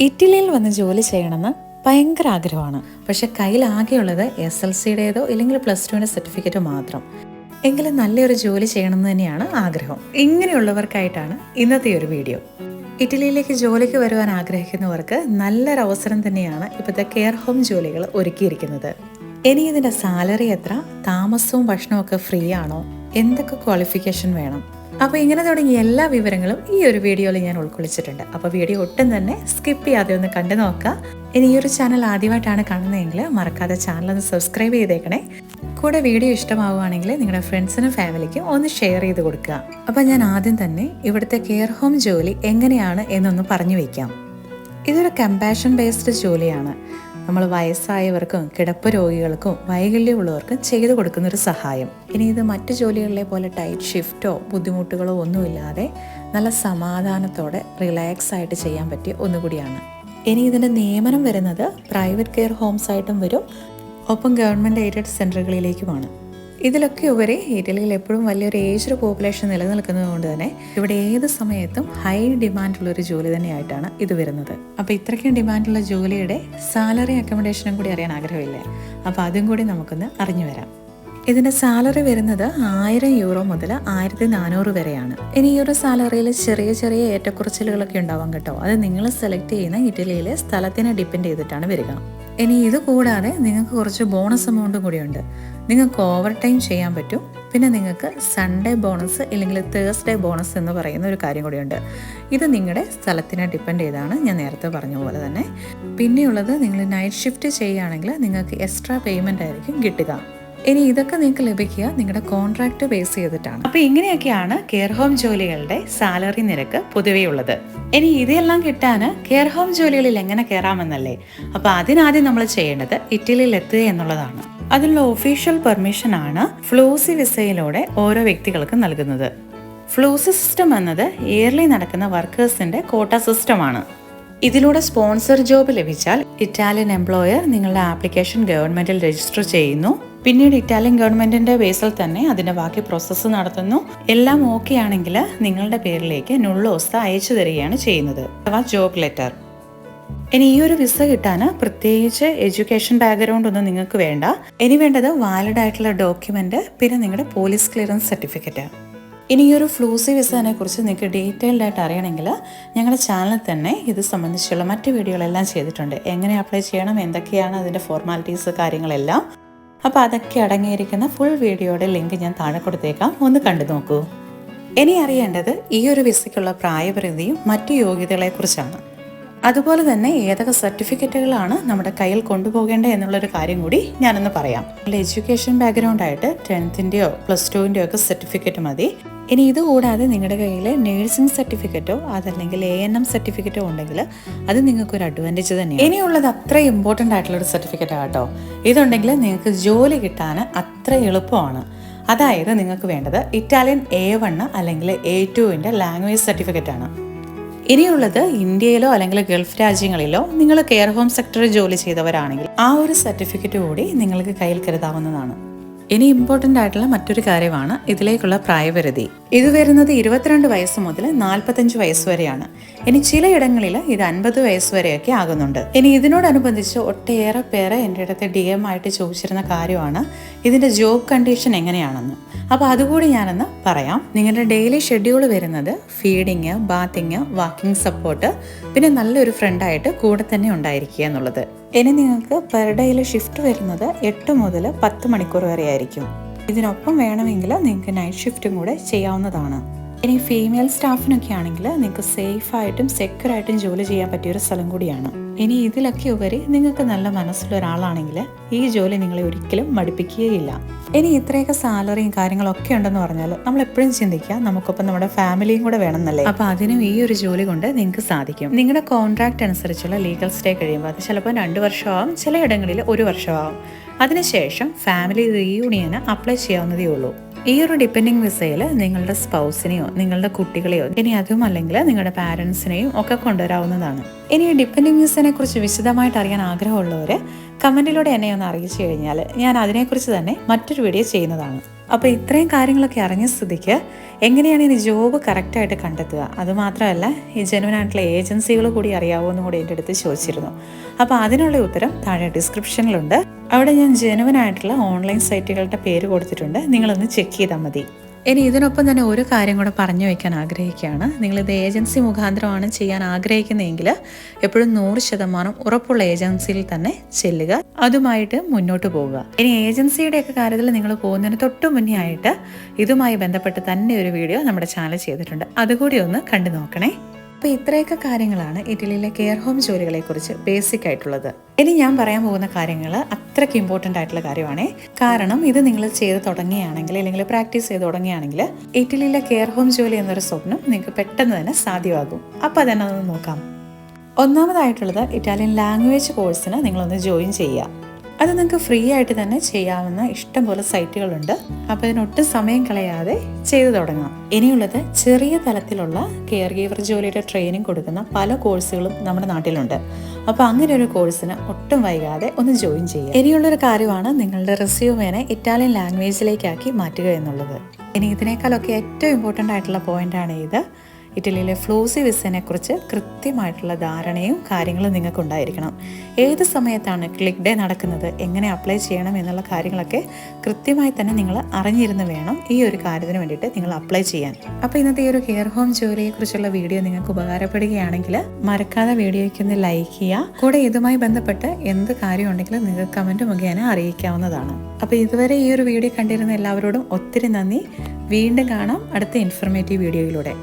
ഇറ്റലിയിൽ വന്ന് ജോലി ചെയ്യണമെന്ന് ഭയങ്കര ആഗ്രഹമാണ്. പക്ഷെ കയ്യിലാകെയുള്ളത് എസ് എൽ സിയുടേതോ ഇല്ലെങ്കിൽ പ്ലസ് ടുവിന്റെ സർട്ടിഫിക്കറ്റോ മാത്രം. എങ്കിലും നല്ലൊരു ജോലി ചെയ്യണമെന്ന് തന്നെയാണ് ആഗ്രഹം. ഇങ്ങനെയുള്ളവർക്കായിട്ടാണ് ഇന്നത്തെ ഒരു വീഡിയോ. ഇറ്റലിയിലേക്ക് ജോലിക്ക് വരുവാൻ ആഗ്രഹിക്കുന്നവർക്ക് നല്ലൊരു അവസരം തന്നെയാണ് ഇപ്പോഴത്തെ കെയർ ഹോം ജോലികൾ ഒരുക്കിയിരിക്കുന്നത്. ഇനി ഇതിന്റെ സാലറി എത്ര? താമസവും ഭക്ഷണവും ഒക്കെ ഫ്രീ ആണോ? എന്തൊക്കെ ക്വാളിഫിക്കേഷൻ വേണം? അപ്പോൾ ഇങ്ങനെ തുടങ്ങിയ എല്ലാ വിവരങ്ങളും ഈ ഒരു വീഡിയോയിൽ ഞാൻ ഉൾക്കൊള്ളിച്ചിട്ടുണ്ട്. അപ്പോൾ വീഡിയോ ഒട്ടും തന്നെ സ്കിപ്പ് ചെയ്യാതെ ഒന്ന് കണ്ടു നോക്കുക. ഇനി ഈ ഒരു ചാനൽ ആദ്യമായിട്ടാണ് കാണുന്നതെങ്കിൽ മറക്കാതെ ചാനൽ ഒന്ന് സബ്സ്ക്രൈബ് ചെയ്തേക്കണേ. കൂടെ വീഡിയോ ഇഷ്ടമാവുകയാണെങ്കിൽ നിങ്ങളുടെ ഫ്രണ്ട്സിനും ഫാമിലിക്കും ഒന്ന് ഷെയർ ചെയ്ത് കൊടുക്കുക. അപ്പോൾ ഞാൻ ആദ്യം തന്നെ ഇവിടുത്തെ കെയർ ഹോം ജോലി എങ്ങനെയാണ് എന്നൊന്ന് പറഞ്ഞു വയ്ക്കാം ഇതൊരു കമ്പാഷൻ ബേസ്ഡ് ജോലിയാണ്. നമ്മൾ വയസ്സായവർക്കും കിടപ്പ് രോഗികൾക്കും വൈകല്യമുള്ളവർക്കും ചെയ്തു കൊടുക്കുന്ന ഒരു സഹായം. ഇനി ഇത് മറ്റ് ജോലികളിലെ പോലെ ടൈറ്റ് ഷിഫ്റ്റോ ബുദ്ധിമുട്ടുകളോ ഒന്നുമില്ലാതെ നല്ല സമാധാനത്തോടെ റിലാക്സ് ആയിട്ട് ചെയ്യാൻ പറ്റിയ ഒന്നുകൂടിയാണ്. ഇനി ഇതിന്റെ നിയമനം വരുന്നത് പ്രൈവറ്റ് കെയർ ഹോംസ് ആയിട്ടും വരും. ഒപ്പം ഗവൺമെന്റ് എയ്ഡഡ് സെന്ററുകളിലേക്കുമാണ് ഇതിലൊക്കെ ഉപരി ഇറ്റലിയിൽ എപ്പോഴും വലിയൊരു ഏജ്ഡ് പോപ്പുലേഷൻ നിലനിൽക്കുന്നത് കൊണ്ട് തന്നെ ഇവിടെ ഏത് സമയത്തും ഹൈ ഡിമാൻഡുള്ള ഒരു ജോലി തന്നെയായിട്ടാണ് ഇത് വരുന്നത്. അപ്പോൾ ഇത്രയ്ക്കും ഡിമാൻഡുള്ള ജോലിയുടെ സാലറി അക്കോമഡേഷനും കൂടി അറിയാൻ ആഗ്രഹമില്ലേ? അപ്പോൾ അതും കൂടി നമുക്കൊന്ന് അറിഞ്ഞു വരാം. ഇതിന്റെ സാലറി വരുന്നത് ആയിരം യൂറോ മുതൽ ആയിരത്തി നാനൂറ് വരെയാണ്. ഇനി ഈ ഒരു സാലറിയിൽ ചെറിയ ചെറിയ ഏറ്റക്കുറച്ചിലുകളൊക്കെ ഉണ്ടാവാം കേട്ടോ. അത് നിങ്ങൾ സെലക്ട് ചെയ്യുന്ന ഇറ്റലിയിലെ സ്ഥലത്തിനെ ഡിപ്പെൻഡ് ചെയ്തിട്ടാണ് വരിക. ഇനി ഇത് കൂടാതെ നിങ്ങൾക്ക് കുറച്ച് ബോണസ് എമൗണ്ടും കൂടിയുണ്ട്. നിങ്ങൾക്ക് ഓവർ ടൈം ചെയ്യാൻ പറ്റും. പിന്നെ നിങ്ങൾക്ക് സൺഡേ ബോണസ് അല്ലെങ്കിൽ തേഴ്സ്ഡേ ബോണസ് എന്ന് പറയുന്ന ഒരു കാര്യം കൂടിയുണ്ട്. ഇത് നിങ്ങളുടെ സ്ഥലത്തിനെ ഡിപ്പെൻഡ് ചെയ്താണ്. ഞാൻ നേരത്തെ പറഞ്ഞ പോലെ തന്നെ. പിന്നെയുള്ളത് നിങ്ങൾ നൈറ്റ് ഷിഫ്റ്റ് ചെയ്യുകയാണെങ്കിൽ നിങ്ങൾക്ക് എക്സ്ട്രാ പേയ്മെന്റ് ആയിരിക്കും കിട്ടുക. ഇനി ഇതൊക്കെ നിങ്ങൾക്ക് ലഭിക്കുക നിങ്ങളുടെ കോൺട്രാക്ട് ബേസ് ചെയ്തിട്ടാണ്. അപ്പൊ ഇങ്ങനെയൊക്കെയാണ് കെയർ ഹോം ജോലികളുടെ സാലറി നിരക്ക് പൊതുവേ ഉള്ളത്. ഇനി ഇതെല്ലാം കിട്ടാന് കെയർ ഹോം ജോലികളിൽ എങ്ങനെ കയറാമെന്നല്ലേ? അപ്പൊ അതിനാദ്യം നമ്മൾ ചെയ്യേണ്ടത് ഇറ്റലിയിൽ എത്തുക എന്നുള്ളതാണ്. അതിനുള്ള ഒഫീഷ്യൽ പെർമിഷൻ ആണ് ഫ്ലൂസി വിസയിലൂടെ ഓരോ വ്യക്തികൾക്കും നൽകുന്നത്. ഫ്ലൂസി സിസ്റ്റം എന്നത് ഇയർലി നടക്കുന്ന വർക്കേഴ്സിന്റെ കോട്ട സിസ്റ്റമാണ് ഇതിലൂടെ സ്പോൺസർ ജോബ് ലഭിച്ചാൽ ഇറ്റാലിയൻ എംപ്ലോയർ നിങ്ങളുടെ ആപ്ലിക്കേഷൻ ഗവൺമെന്റിൽ രജിസ്റ്റർ ചെയ്യുന്നു. പിന്നീട് ഇറ്റാലിയൻ ഗവൺമെന്റിന്റെ ബേസിൽ തന്നെ അതിന്റെ ബാക്കി പ്രോസസ്സ് നടത്തുന്നു. എല്ലാം ഓക്കെ ആണെങ്കിൽ നിങ്ങളുടെ പേരിലേക്ക് നുള്ളോസ്ത അയച്ചു തരികയാണ് ചെയ്യുന്നത്. അഥവാ ജോബ് ലെറ്റർ ഇനി ഈ ഒരു വിസ കിട്ടാൻ പ്രത്യേകിച്ച് എഡ്യൂക്കേഷൻ ബാക്ക്ഗ്രൗണ്ട് ഒന്നും നിങ്ങൾക്ക് വേണ്ട. ഇനി വേണ്ടത് വാലിഡ് ആയിട്ടുള്ള ഡോക്യുമെന്റ് പിന്നെ നിങ്ങളുടെ പോലീസ് ക്ലിയറൻസ് സർട്ടിഫിക്കറ്റ് ഇനി ഈ ഒരു ഫ്ലൂസി വിസനെ കുറിച്ച് നിങ്ങൾക്ക് ഡീറ്റെയിൽഡ് ആയിട്ട് അറിയണമെങ്കിൽ ഞങ്ങളുടെ ചാനലിൽ തന്നെ ഇത് സംബന്ധിച്ചുള്ള മറ്റ് വീഡിയോകളെല്ലാം ചെയ്തിട്ടുണ്ട്. എങ്ങനെ അപ്ലൈ ചെയ്യണം എന്തൊക്കെയാണ് അതിന്റെ ഫോർമാലിറ്റീസ് കാര്യങ്ങളെല്ലാം. അപ്പോൾ അതൊക്കെ അടങ്ങിയിരിക്കുന്ന ഫുൾ വീഡിയോയുടെ ലിങ്ക് ഞാൻ താഴെ കൊടുത്തേക്കാം. ഒന്ന് കണ്ടു നോക്കൂ. ഇനി അറിയേണ്ടത് ഈ ഒരു വിസയ്ക്കുള്ള പ്രായപരിധിയും മറ്റു യോഗ്യതകളെക്കുറിച്ചാണ് അതുപോലെ തന്നെ ഏതൊക്കെ സർട്ടിഫിക്കറ്റുകളാണ് നമ്മുടെ കയ്യിൽ കൊണ്ടുപോകേണ്ടത് എന്നുള്ളൊരു കാര്യം കൂടി ഞാനൊന്ന് പറയാം. എഡ്യൂക്കേഷൻ ബാക്ക്ഗ്രൗണ്ട് ആയിട്ട് ടെൻത്തിന്റെയോ പ്ലസ് ടുവിന്റെയോ ഒക്കെ സർട്ടിഫിക്കറ്റ് മതി. ഇനി ഇതുകൂടാതെ നിങ്ങളുടെ കയ്യിൽ നേഴ്സിംഗ് സർട്ടിഫിക്കറ്റോ അതല്ലെങ്കിൽ എ എൻ എം സർട്ടിഫിക്കറ്റോ ഉണ്ടെങ്കിൽ അത് നിങ്ങൾക്ക് ഒരു അഡ്വാന്റേജ് തന്നെയാണ്. ഇനിയുള്ളത് അത്ര ഇമ്പോർട്ടന്റ് ആയിട്ടുള്ള ഒരു സർട്ടിഫിക്കറ്റ് ആട്ടോ ഇതുണ്ടെങ്കിൽ നിങ്ങൾക്ക് ജോലി കിട്ടാൻ അത്ര എളുപ്പമാണ്. അതായത് നിങ്ങൾക്ക് വേണ്ടത് ഇറ്റാലിയൻ എ വണ്ണ് അല്ലെങ്കിൽ എ ടുവിന്റെ ലാംഗ്വേജ് സർട്ടിഫിക്കറ്റാണ് ഇനിയുള്ളത് ഇന്ത്യയിലോ അല്ലെങ്കിൽ ഗൾഫ് രാജ്യങ്ങളിലോ നിങ്ങൾ കെയർ ഹോം സെക്ടറിൽ ജോലി ചെയ്തവരാണെങ്കിൽ ആ ഒരു സർട്ടിഫിക്കറ്റ് കൂടി നിങ്ങൾക്ക് കയ്യിൽ കരുതാവുന്നതാണ്. ഇനി ഇമ്പോർട്ടന്റ് ആയിട്ടുള്ള മറ്റൊരു കാര്യമാണ് ഇതിലേക്കുള്ള പ്രായപരിധി. ഇത് വരുന്നത് ഇരുപത്തിരണ്ട് വയസ്സ് മുതൽ നാൽപ്പത്തഞ്ച് വയസ്സ് വരെയാണ്. ഇനി ചിലയിടങ്ങളിൽ ഇത് അൻപത് വയസ്സ് വരെയൊക്കെ ആകുന്നുണ്ട്. ഇനി ഇതിനോടനുബന്ധിച്ച് ഒട്ടേറെ പേരെ എന്റെ അടുത്ത് ഡി എം ആയിട്ട് ചോദിച്ചിരുന്ന കാര്യമാണ് ഇതിന്റെ ജോബ് കണ്ടീഷൻ എങ്ങനെയാണെന്ന്. അപ്പോൾ അതുകൂടി ഞാനൊന്ന് പറയാം. നിങ്ങളുടെ ഡെയിലി ഷെഡ്യൂൾ വരുന്നത് ഫീഡിങ് ബാത്തിങ് വാക്കിംഗ് സപ്പോർട്ട് പിന്നെ നല്ലൊരു ഫ്രണ്ടായിട്ട് കൂടെ തന്നെ ഉണ്ടായിരിക്കുക എന്നുള്ളത്. ഇനി നിങ്ങൾക്ക് പെർ ഡേയിൽ ഷിഫ്റ്റ് വരുന്നത് എട്ട് മുതൽ പത്ത് മണിക്കൂർ വരെ ആയിരിക്കും. ഇതിനൊപ്പം വേണമെങ്കിൽ നിങ്ങൾക്ക് നൈറ്റ് ഷിഫ്റ്റും കൂടെ ചെയ്യാവുന്നതാണ്. ഇനി ഫീമെയിൽ സ്റ്റാഫിനൊക്കെ ആണെങ്കിൽ നിങ്ങൾക്ക് സേഫായിട്ടും സെക്യൂറായിട്ടും ജോലി ചെയ്യാൻ പറ്റിയ ഒരു സ്ഥലം കൂടിയാണ്. ഇനി ഇതിലൊക്കെ ഉപരി നിങ്ങൾക്ക് നല്ല മനസ്സുള്ള ഒരാളാണെങ്കിൽ ഈ ജോലി നിങ്ങളെ ഒരിക്കലും മടുപ്പിക്കുകയില്ല. ഇനി ഇത്രയൊക്കെ സാലറിയും കാര്യങ്ങളൊക്കെ ഉണ്ടെന്ന് പറഞ്ഞാൽ നമ്മൾ എപ്പോഴും ചിന്തിക്കുക നമുക്കൊപ്പം നമ്മുടെ ഫാമിലിയും കൂടെ വേണമെന്നല്ലേ? അപ്പൊ അതിനും ഈ ഒരു ജോലി കൊണ്ട് നിങ്ങൾക്ക് സാധിക്കും. നിങ്ങളുടെ കോൺട്രാക്ട് അനുസരിച്ചുള്ള ലീഗൽ സ്റ്റേ കഴിയുമ്പോൾ അത് ചിലപ്പോൾ രണ്ട് വർഷമാവും ചിലയിടങ്ങളിൽ ഒരു വർഷമാവും. അതിനുശേഷം ഫാമിലി റീയൂണിയന് അപ്ലൈ ചെയ്യാവുന്നതേ ഉള്ളൂ. ഈ ഒരു ഡിപ്പെൻഡിങ് വിസയിൽ നിങ്ങളുടെ സ്പൗസിനെയോ നിങ്ങളുടെ കുട്ടികളെയോ ഇനി അതും അല്ലെങ്കിൽ നിങ്ങളുടെ പാരൻസിനെയും ഒക്കെ കൊണ്ടുവരാവുന്നതാണ്. ഇനി ഡിപ്പെൻഡിങ് വിസയെ കുറിച്ച് വിശദമായിട്ട് അറിയാൻ ആഗ്രഹമുള്ളവർ കമന്റിലൂടെ എന്നെ ഒന്ന് അറിയിച്ചു കഴിഞ്ഞാൽ ഞാൻ അതിനെക്കുറിച്ച് തന്നെ മറ്റൊരു വീഡിയോ ചെയ്യുന്നതാണ്. അപ്പോൾ ഇത്രയും കാര്യങ്ങളൊക്കെ അറിഞ്ഞ സ്ഥിതിക്ക് എങ്ങനെയാണ് ഇനി ജോബ് കറക്റ്റായിട്ട് കണ്ടെത്തുക? അതുമാത്രമല്ല ഈ ജനുവനായിട്ടുള്ള ഏജൻസികൾ കൂടി അറിയാവോ എന്നും കൂടി എന്റെ അടുത്ത് ചോദിച്ചിരുന്നു. അപ്പോൾ അതിനുള്ള ഉത്തരം താഴെ ഡിസ്ക്രിപ്ഷനിലുണ്ട് അവിടെ ഞാൻ ജനുവനായിട്ടുള്ള ഓൺലൈൻ സൈറ്റുകളുടെ പേര് കൊടുത്തിട്ടുണ്ട്. നിങ്ങളൊന്ന് ചെക്ക് ചെയ്താൽ മതി. ഇനി ഇതിനൊപ്പം തന്നെ ഒരു കാര്യം കൂടെ പറഞ്ഞു വയ്ക്കാൻ ആഗ്രഹിക്കുകയാണ്. നിങ്ങളിത് ഏജൻസി മുഖാന്തരമാണ് ചെയ്യാൻ ആഗ്രഹിക്കുന്നതെങ്കിൽ എപ്പോഴും നൂറ് ശതമാനം ഉറപ്പുള്ള ഏജൻസിയിൽ തന്നെ ചെല്ലുക. അതുമായിട്ട് മുന്നോട്ട് പോവുക. ഇനി ഏജൻസിയുടെയൊക്കെ കാര്യത്തിൽ നിങ്ങൾ പോകുന്നതിന് തൊട്ട് മുന്നേ ആയിട്ട് ഇതുമായി ബന്ധപ്പെട്ട് തന്നെ ഒരു വീഡിയോ നമ്മുടെ ചാനൽ ചെയ്തിട്ടുണ്ട്. അതുകൂടി ഒന്ന് കണ്ടു നോക്കണേ. അപ്പോൾ ഇത്രയൊക്കെ കാര്യങ്ങളാണ് ഇറ്റലിയിലെ കെയർ ഹോം ജോലികളെക്കുറിച്ച് ബേസിക് ആയിട്ടുള്ളത്. ഇനി ഞാൻ പറയാൻ പോകുന്ന കാര്യങ്ങൾ അത്രയ്ക്ക് ഇമ്പോർട്ടന്റ് ആയിട്ടുള്ള കാര്യമാണ്. കാരണം ഇത് നിങ്ങൾ ചെയ്ത് തുടങ്ങുകയാണെങ്കിൽ അല്ലെങ്കിൽ പ്രാക്ടീസ് ചെയ്ത് തുടങ്ങുകയാണെങ്കിൽ ഇറ്റലിയിലെ കെയർ ഹോം ജോലി എന്നൊരു സ്വപ്നം നിങ്ങൾക്ക് പെട്ടെന്ന് തന്നെ സാധ്യമാകും. അപ്പോൾ ഒന്ന് നോക്കാം. ഒന്നാമതായിട്ടുള്ളത് ഇറ്റാലിയൻ ലാംഗ്വേജ് കോഴ്സിന് നിങ്ങളൊന്ന് ജോയിൻ ചെയ്യുക. അത് നിങ്ങൾക്ക് ഫ്രീ ആയിട്ട് തന്നെ ചെയ്യാവുന്ന ഇഷ്ടംപോലെ സൈറ്റുകളുണ്ട്. അപ്പോൾ അതിനൊട്ടും സമയം കളയാതെ ചെയ്തു തുടങ്ങാം. ഇനിയുള്ളത് ചെറിയ തലത്തിലുള്ള കെയർ ഗീവർ ജോലിയുടെ ട്രെയിനിങ് കൊടുക്കുന്ന പല കോഴ്സുകളും നമ്മുടെ നാട്ടിലുണ്ട്. അപ്പോൾ അങ്ങനെ ഒരു കോഴ്സിന് ഒട്ടും വൈകാതെ ഒന്ന് ജോയിൻ ചെയ്യുക. ഇനിയുള്ളൊരു കാര്യമാണ് നിങ്ങളുടെ റെസ്യൂമേനെ ഇറ്റാലിയൻ ലാംഗ്വേജിലേക്കാക്കി മാറ്റുക എന്നുള്ളത്. ഇനി ഇതിനേക്കാളൊക്കെ ഏറ്റവും ഇമ്പോർട്ടന്റ് ആയിട്ടുള്ള പോയിന്റാണ് ഇത്. ഇറ്റലിയിലെ ഫ്ലൂസി വിസനെ കുറിച്ച് കൃത്യമായിട്ടുള്ള ധാരണയും കാര്യങ്ങളും നിങ്ങൾക്ക് ഉണ്ടായിരിക്കണം ഏത് സമയത്താണ് ക്ലിക്ക് ഡേ നടക്കുന്നത് എങ്ങനെ അപ്ലൈ ചെയ്യണം എന്നുള്ള കാര്യങ്ങളൊക്കെ കൃത്യമായി തന്നെ നിങ്ങൾ അറിഞ്ഞിരുന്ന് വേണം ഈ ഒരു കാര്യത്തിന് വേണ്ടിയിട്ട് നിങ്ങൾ അപ്ലൈ ചെയ്യാൻ. അപ്പോൾ ഇന്നത്തെ ഈ ഒരു കെയർ ഹോം ജോലിയെക്കുറിച്ചുള്ള വീഡിയോ നിങ്ങൾക്ക് ഉപകാരപ്പെടുകയാണെങ്കിൽ മറക്കാതെ വീഡിയോയ്ക്ക് ഒന്ന് ലൈക്ക് ചെയ്യുക. കൂടെ ഇതുമായി ബന്ധപ്പെട്ട് എന്ത് കാര്യം ഉണ്ടെങ്കിലും നിങ്ങൾക്ക് കമന്റ് മുഖേന അറിയിക്കാവുന്നതാണ്. അപ്പോൾ ഇതുവരെ ഈ ഒരു വീഡിയോ കണ്ടിരുന്ന എല്ലാവരോടും ഒത്തിരി നന്ദി. വീണ്ടും കാണാം അടുത്ത ഇൻഫർമേറ്റീവ് വീഡിയോയിലൂടെ.